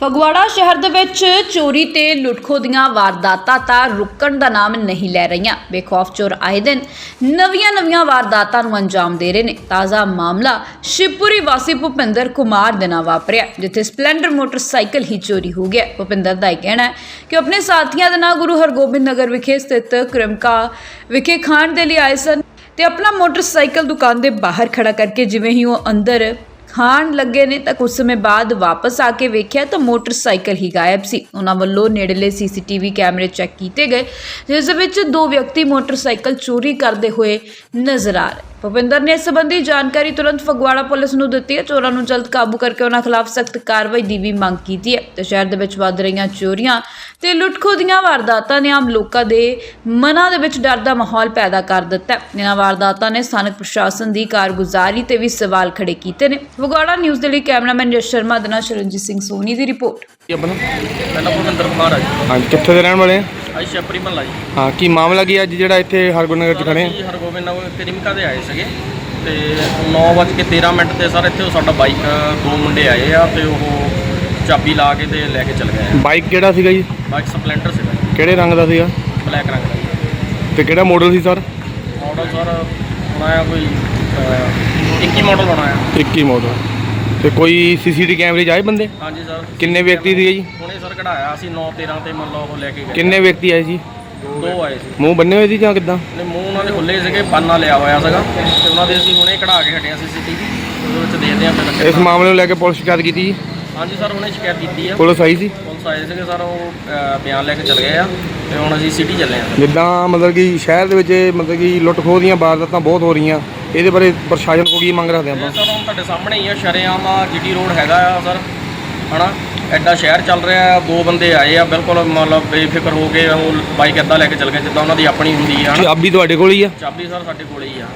ਫਗਵਾੜਾ ਸ਼ਹਿਰ ਦੇ ਵਿੱਚ ਚੋਰੀ ਤੇ ਲੁੱਟਖੋ ਦੀਆਂ ਵਾਰਦਾਤਾਂ ਤਾਂ ਰੁਕਣ ਦਾ ਨਾਮ ਨਹੀਂ ਲੈ ਰਹੀਆਂ। ਬੇਖੌਫ ਚੋਰ ਆਏ ਦਿਨ ਨਵੀਆਂ-ਨਵੀਆਂ ਵਾਰਦਾਤਾਂ ਨੂੰ ਅੰਜਾਮ ਦੇ ਰਹੇ ਨੇ। ਤਾਜ਼ਾ ਮਾਮਲਾ ਸ਼ਿਵਪੁਰੀ ਵਾਸੀ ਭੁਪਿੰਦਰ ਕੁਮਾਰ ਦੇ ਨਾਲ ਵਾਪਰਿਆ, ਜਿੱਥੇ ਸਪਲੈਂਡਰ ਮੋਟਰਸਾਈਕਲ ਹੀ ਚੋਰੀ ਹੋ ਗਿਆ। ਭੁਪਿੰਦਰ ਦਾ ਇਹ ਕਹਿਣਾ ਹੈ ਕਿ ਉਹ ਆਪਣੇ ਸਾਥੀਆਂ ਦੇ ਨਾਲ ਗੁਰੂ ਹਰਗੋਬਿੰਦ ਨਗਰ ਵਿਖੇ ਸਥਿਤ ਕ੍ਰਿਮਕਾ ਵਿਖੇ ਖਾਣ ਦੇ ਲਈ ਆਏ ਸਨ ਤੇ ਆਪਣਾ ਮੋਟਰਸਾਈਕਲ ਦੁਕਾਨ ਦੇ ਬਾਹਰ ਖੜਾ ਕਰਕੇ ਜਿਵੇਂ ਹੀ ਉਹ ਅੰਦਰ ਖਾਣ ਲੱਗੇ ਨੇ ਤਾਂ ਕੁਝ ਸਮੇਂ ਬਾਅਦ ਵਾਪਸ ਆ ਕੇ ਵੇਖਿਆ ਤਾਂ ਮੋਟਰਸਾਈਕਲ ਹੀ ਗਾਇਬ ਸੀ। ਉਹਨਾਂ ਵੱਲੋਂ ਨੇੜਲੇ ਸੀਸੀਟੀਵੀ ਕੈਮਰੇ ਚੈੱਕ ਕੀਤੇ ਗਏ, ਜਿਸ ਵਿੱਚ ਦੋ ਵਿਅਕਤੀ ਮੋਟਰਸਾਈਕਲ ਚੋਰੀ ਕਰਦੇ ਹੋਏ ਨਜ਼ਰ ਆ ਰਹੇ ਭੁਪਿੰਦਰ ਨੇ ਇਸ ਸੰਬੰਧੀ ਜਾਣਕਾਰੀ ਤੁਰੰਤ ਫਗਵਾੜਾ ਪੁਲਿਸ ਨੂੰ ਦਿੱਤੀ ਹੈ। ਚੋਰਾਂ ਨੂੰ ਜਲਦ ਕਾਬੂ ਕਰਕੇ ਉਹਨਾਂ ਖਿਲਾਫ ਸਖਤ ਕਾਰਵਾਈ ਦੀ ਵੀ ਮੰਗ ਕੀਤੀ ਹੈ। ਤੇ ਸ਼ਹਿਰ ਦੇ ਵਿੱਚ ਵੱਧ ਰਹੀਆਂ ਚੋਰੀਆਂ ਤੇ ਲੁੱਟਖੋ ਦੀਆਂ ਵਾਰਦਾਤਾਂ ਨੇ ਆਮ ਲੋਕਾਂ ਦੇ ਮਨਾਂ ਦੇ ਵਿੱਚ ਡਰ ਦਾ ਮਾਹੌਲ ਪੈਦਾ ਕਰ ਦਿੱਤਾ ਹੈ। ਇਹਨਾਂ ਵਾਰਦਾਤਾਂ ਨੇ ਸਥਾਨਕ ਪ੍ਰਸ਼ਾਸਨ ਦੀ ਕਾਰਗੁਜ਼ਾਰੀ ਤੇ ਵੀ ਸਵਾਲ ਖੜੇ ਕੀਤੇ ਨੇ। ਫਗਵਾੜਾ ਨਿਊਜ਼ ਦੇ ਲਈ ਕੈਮਰਾਮੈਨ ਯਸ਼ ਸ਼ਰਮਾ ਦੇ ਨਾਲ ਸ਼ਰਨਜੀਤ ਸਿੰਘ ਸੋਨੀ ਦੀ ਰਿਪੋਰਟ। ਕੀ ਆਪਣਾ? ਪਹਿਲਾਂ ਭੁਪਿੰਦਰ ਕੁਮਾਰ ਆ ਜੀ। ਹਾਂਜੀ ਕਿੱਥੇ ਦੇ ਰਹਿਣ ਵਾਲੇ ਆ? ਅੱਜ ਸ਼ੈਪਰੀ ਮਹੱਲਾ ਜੀ। ਹਾਂ ਕੀ ਮਾਮਲਾ ਕੀ ਅੱਜ ਜਿਹੜਾ ਇੱਥੇ ਹਰਗੁਰੂ ਨਗਰ ਚ ਖੜੇ ਆ? ਹਰਗੋਬਿੰਦ ਨਗਰ ਕਰੀਮਕਾ ਦੇ ਆਏ ਸੀਗੇ ਤੇ 9:13 ਮਿੰਟ ਤੇ ਸਰ ਇੱਥੇ ਸਾਡਾ ਬਾਈਕ ਦੋ ਮੁੰਡੇ ਆਏ ਆ ਤੇ ਉਹ ਚਾਬੀ ਲਾ ਕੇ ਤੇ ਲੈ ਕੇ ਚਲ ਗਏ ਆ। ਬਾਈਕ ਕਿਹੜਾ ਸੀਗਾ ਜੀ? ਬਾਈਕ ਸਪਲੈਂਡਰ ਸੀਗਾ। ਜੀ ਕਿਹੜੇ ਰੰਗ ਦਾ ਸੀਗਾ? ਬਲੈਕ ਰੰਗ ਦਾ। ਤੇ ਕਿਹੜਾ ਮਾਡਲ ਸੀ ਸਰ? ਮਾਡਲ ਸਰ ਬਣਾਇਆ ਕੋਈ ਅਹ, 21 ਮਾਡਲ ਬਣਾਇਆ 21 ਮਾਡਲ ਤੇ ਕੋਈ ਸੀਸੀਟੀ ਕੈਮਰੇ 'ਚ ਆਏ ਬੰਦੇ? ਹਾਂਜੀ ਸਰ। ਕਿੰਨੇ ਵਿਅਕਤੀ ਸੀਗੇ ਜੀ? ਹੁਣੇ ਸਰ ਕਢਾਇਆ ਅਸੀਂ 9:13 ਤੇ ਮੰਨ ਲਓ ਉਹ ਲੈ ਕੇ ਗਏ। ਕਿੰਨੇ ਵਿਅਕਤੀ ਆਏ ਜੀ ਦੋ ਆਏ ਸੀ। ਮੂੰਹ ਬੰਨੇ ਹੋਏ ਸੀ ਜਾਂ ਕਿੱਦਾਂ? ਨੇ ਮੂੰਹ ਉਹਨਾਂ ਦੇ ਖੁੱਲੇ ਸੀਗੇ ਪਾਨਾ ਲਿਆ ਹੋਇਆ ਸੀਗਾ। ਤੇ ਉਹਨਾਂ ਦੇ ਅਸੀਂ ਹੁਣੇ ਕਢਾ ਕੇ ਹਟਿਆ ਸੀਸੀਟੀਵੀ ਉਹਦੇ ਵਿੱਚ ਦੇਖਦੇ ਆ ਫਿਰ ਇਸ ਮਾਮਲੇ ਨੂੰ ਲੈ ਕੇ ਪੁਲਿਸ ਸ਼ਿਕਾਇਤ ਕੀਤੀ ਜੀ? ਹਾਂਜੀ ਸਰ ਹੁਣੇ ਸ਼ਿਕਾਇਤ ਕੀਤੀ ਆ। ਪੁਲਿਸ ਆਈ ਸੀ? ਪੁਲਿਸ ਆਏ ਸੀਗੇ ਸਰ ਉਹ ਬਿਆਨ ਲੈ ਕੇ ਚਲੇ ਗਏ ਆ। ਤੇ ਹੁਣ ਅਸੀਂ ਸਿਟੀ ਚੱਲੇ ਆ ਜਿੱਦਾਂ ਮਤਲਬ ਕਿ ਸ਼ਹਿਰ ਦੇ ਵਿੱਚ ਇਹ ਮਤਲਬ ਕਿ ਲੁੱਟ ਖੋਹ ਦੀਆਂ ਵਾਰਦਾਤਾਂ ਬਹੁਤ ਹੋ ਰਹੀਆਂ। ਇਹਦੇ ਬਾਰੇ ਪ੍ਰਸ਼ਾਸਨ ਕੋਲ ਕੀ ਮੰਗ ਰੱਖਦੇ ਇਹ ਆਪਾਂ ਸਰ ਹੁਣ ਤੁਹਾਡੇ ਸਾਹਮਣੇ ਹੀ ਆ ਸ਼ਰੇਆਮ ਆ ਜੀਟੀ ਰੋਡ ਹੈਗਾ ਆ ਸਰ। ਹਨਾ? ਐਡਾ ਸ਼ਹਿਰ ਚੱਲ ਰਿਹਾ ਆ ਦੋ ਬੰਦੇ ਆਏ ਆ ਬਿਲਕੁਲ ਮਤਲਬ ਬੇਫਿਕਰ ਹੋ ਕੇ ਉਹ ਬਾਈਕ ਏਦਾਂ ਲੈ ਕੇ ਚੱਲ ਗਏ ਜਿੱਦਾਂ ਉਹਨਾਂ ਦੀ ਆਪਣੀ ਹੁੰਦੀ ਆ ਹਨਾ? ਚਾਬੀ ਤੁਹਾਡੇ ਕੋਲ ਹੀ ਆ? ਚਾਬੀ ਸਰ ਸਾਡੇ ਕੋਲੇ ਹੀ ਆ।